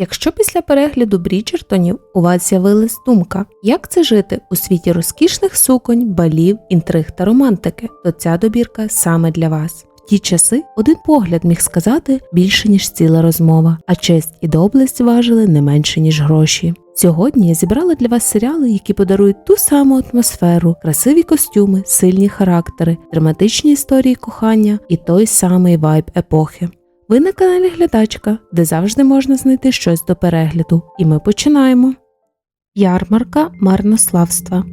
Якщо після перегляду Бріджертонів у вас з'явилась думка, як це жити у світі розкішних суконь, балів, інтриг та романтики, то ця добірка саме для вас. В ті часи один погляд міг сказати більше, ніж ціла розмова, а честь і доблесть важили не менше, ніж гроші. Сьогодні я зібрала для вас серіали, які подарують ту саму атмосферу, красиві костюми, сильні характери, драматичні історії кохання і той самий вайб епохи. Ви на каналі Глядачка, де завжди можна знайти щось до перегляду. І ми починаємо. Ярмарка марнославства.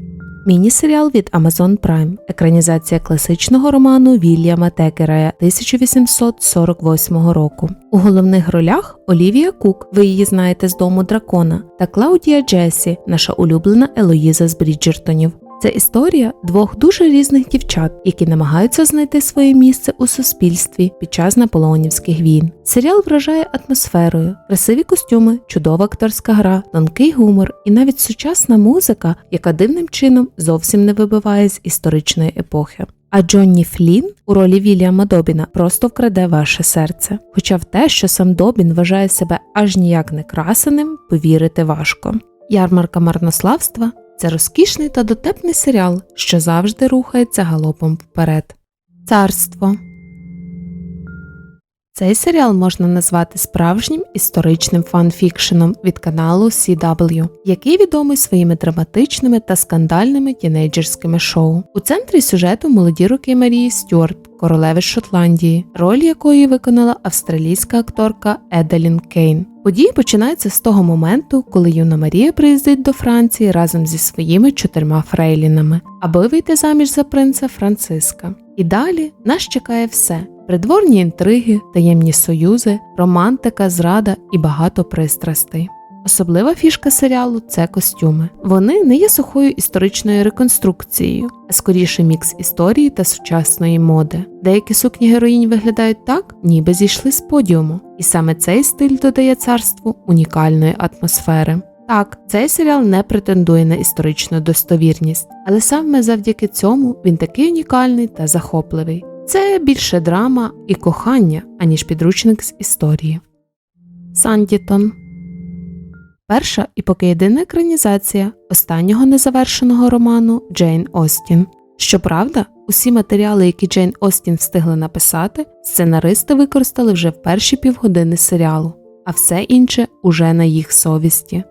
Міні-серіал від Amazon Prime. Екранізація класичного роману Вільяма Текерая 1848 року. У головних ролях Олівія Кук, ви її знаєте з дому дракона, та Клаудія Джесі, наша улюблена Елоїза з Бріджертонів. Це історія двох дуже різних дівчат, які намагаються знайти своє місце у суспільстві під час наполеонівських війн. Серіал вражає атмосферою, красиві костюми, чудова акторська гра, тонкий гумор і навіть сучасна музика, яка дивним чином зовсім не вибиває з історичної епохи. А Джонні Флін у ролі Вільяма Добіна просто вкраде ваше серце. Хоча в те, що сам Добін вважає себе аж ніяк не красеним, повірити важко. Ярмарка марнославства це розкішний та дотепний серіал, що завжди рухається галопом вперед. Царство цей серіал можна назвати справжнім історичним фанфікшеном від каналу CW, який відомий своїми драматичними та скандальними тінейджерськими шоу. У центрі сюжету молоді роки Марії Стюарт, королеви Шотландії, роль якої виконала австралійська акторка Едалін Кейн. Події починаються з того моменту, коли юна Марія приїздить до Франції разом зі своїми чотирма фрейлінами, аби вийти заміж за принца Франциска. І далі нас чекає все: придворні інтриги, таємні союзи, романтика, зрада і багато пристрастей. Особлива фішка серіалу це костюми. Вони не є сухою історичною реконструкцією, а скоріше мікс історії та сучасної моди. Деякі сукні героїнь виглядають так, ніби зійшли з подіуму, і саме цей стиль додає царству унікальної атмосфери. Так, цей серіал не претендує на історичну достовірність, але саме завдяки цьому він такий унікальний та захопливий. Це більше драма і кохання, аніж підручник з історії. Сандітон Перша і поки єдина екранізація останнього незавершеного роману Джейн Остін. Щоправда, усі матеріали, які Джейн Остін встигли написати, сценаристи використали вже в перші півгодини серіалу, а все інше уже на їх совісті.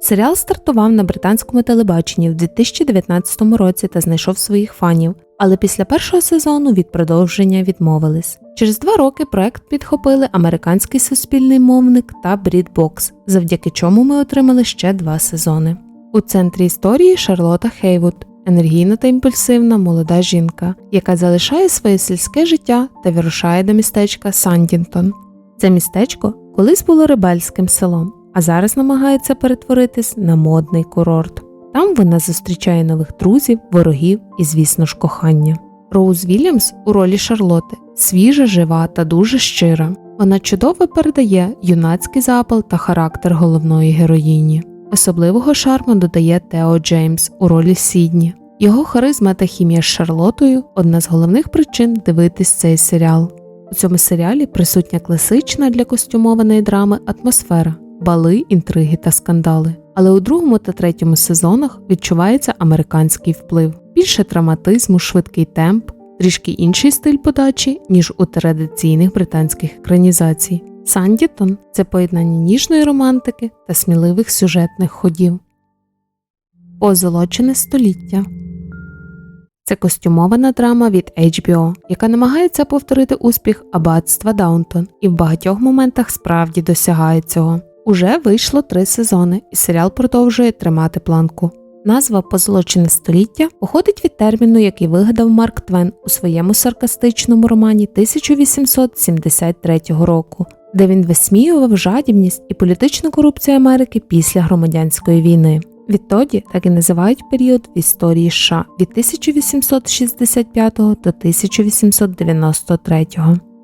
Серіал стартував на британському телебаченні в 2019 році та знайшов своїх фанів, але після першого сезону від продовження відмовились. Через два роки проект підхопили американський суспільний мовник та Брідбокс, завдяки чому ми отримали ще два сезони. У центрі історії Шарлота Хейвуд, енергійна та імпульсивна молода жінка, яка залишає своє сільське життя та вирушає до містечка Сандінтон. Це містечко колись було рибальським селом а зараз намагається перетворитись на модний курорт. Там вона зустрічає нових друзів, ворогів і, звісно ж, кохання. Роуз Вільямс у ролі Шарлоти свіжа, жива та дуже щира. Вона чудово передає юнацький запал та характер головної героїні. Особливого шарму додає Тео Джеймс у ролі Сідні. Його харизма та хімія з Шарлотою одна з головних причин дивитись цей серіал. У цьому серіалі присутня класична для костюмованої драми атмосфера, бали, інтриги та скандали. Але у другому та третьому сезонах відчувається американський вплив, більше драматизму, швидкий темп, трішки інший стиль подачі, ніж у традиційних британських екранізацій. Сандітон це поєднання ніжної романтики та сміливих сюжетних ходів. Позолочене століття це костюмована драма від HBO, яка намагається повторити успіх аббатства Даунтон і в багатьох моментах справді досягає цього. Уже вийшло три сезони, і серіал продовжує тримати планку. Назва Позолочене століття походить від терміну, який вигадав Марк Твен у своєму саркастичному романі 1873 року, де він висміював жадібність і політичну корупцію Америки після громадянської війни. Відтоді так і називають період в історії США від 1865 до 1893.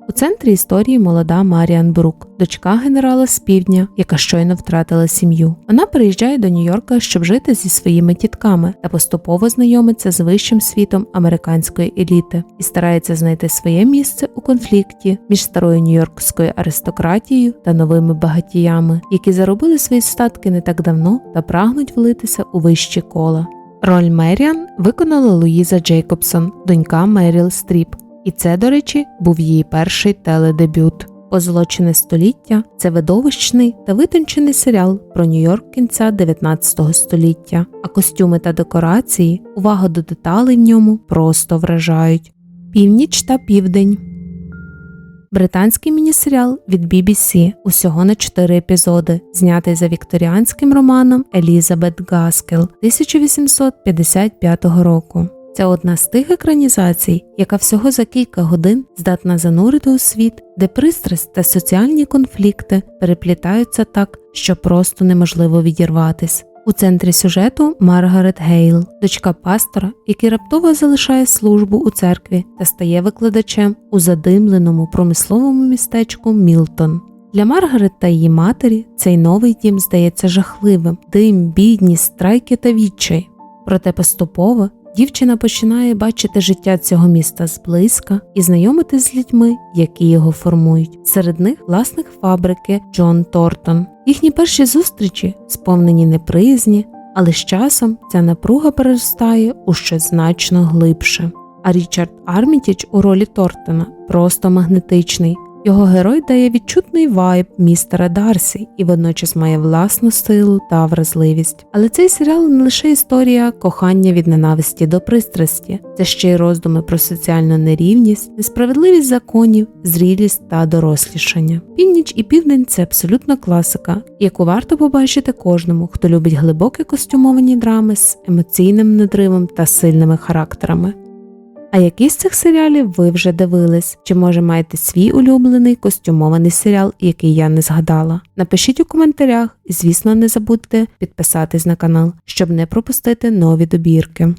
У центрі історії молода Маріан Брук, дочка генерала з півдня, яка щойно втратила сім'ю. Вона переїжджає до Нью-Йорка, щоб жити зі своїми тітками та поступово знайомиться з вищим світом американської еліти і старається знайти своє місце у конфлікті між старою нью-йоркською аристократією та новими багатіями, які заробили свої статки не так давно та прагнуть влитися у вищі кола. Роль Меріан виконала Луїза Джейкобсон, донька Меріл Стріп. І це, до речі, був її перший теледебют. Позолочене століття це видовищний та витончений серіал про Нью-Йорк кінця 19 століття, а костюми та декорації, увага до деталей в ньому просто вражають. Північ та південь. Британський мінісеріал від BBC усього на 4 епізоди, знятий за вікторіанським романом Елізабет Гаскел 1855 року. Це одна з тих екранізацій, яка всього за кілька годин здатна занурити у світ, де пристрасть та соціальні конфлікти переплітаються так, що просто неможливо відірватись. У центрі сюжету Маргарет Гейл, дочка пастора, який раптово залишає службу у церкві та стає викладачем у задимленому промисловому містечку Мілтон. Для Маргарет та її матері цей новий дім здається жахливим, дим, бідність, страйки та відчай. Проте поступово дівчина починає бачити життя цього міста зблизька і знайомитись з людьми, які його формують. Серед них власник фабрики Джон Тортон. Їхні перші зустрічі сповнені неприязні, але з часом ця напруга переростає у щось значно глибше. А Річард Армітіч у ролі Тортона просто магнетичний. Його герой дає відчутний вайб містера Дарсі і водночас має власну силу та вразливість. Але цей серіал не лише історія кохання від ненависті до пристрасті, це ще й роздуми про соціальну нерівність, несправедливість законів, зрілість та дорослішання. Північ і південь це абсолютна класика, яку варто побачити кожному, хто любить глибокі костюмовані драми з емоційним надривом та сильними характерами. А які з цих серіалів ви вже дивились? Чи може маєте свій улюблений костюмований серіал, який я не згадала? Напишіть у коментарях і, звісно, не забудьте підписатись на канал, щоб не пропустити нові добірки.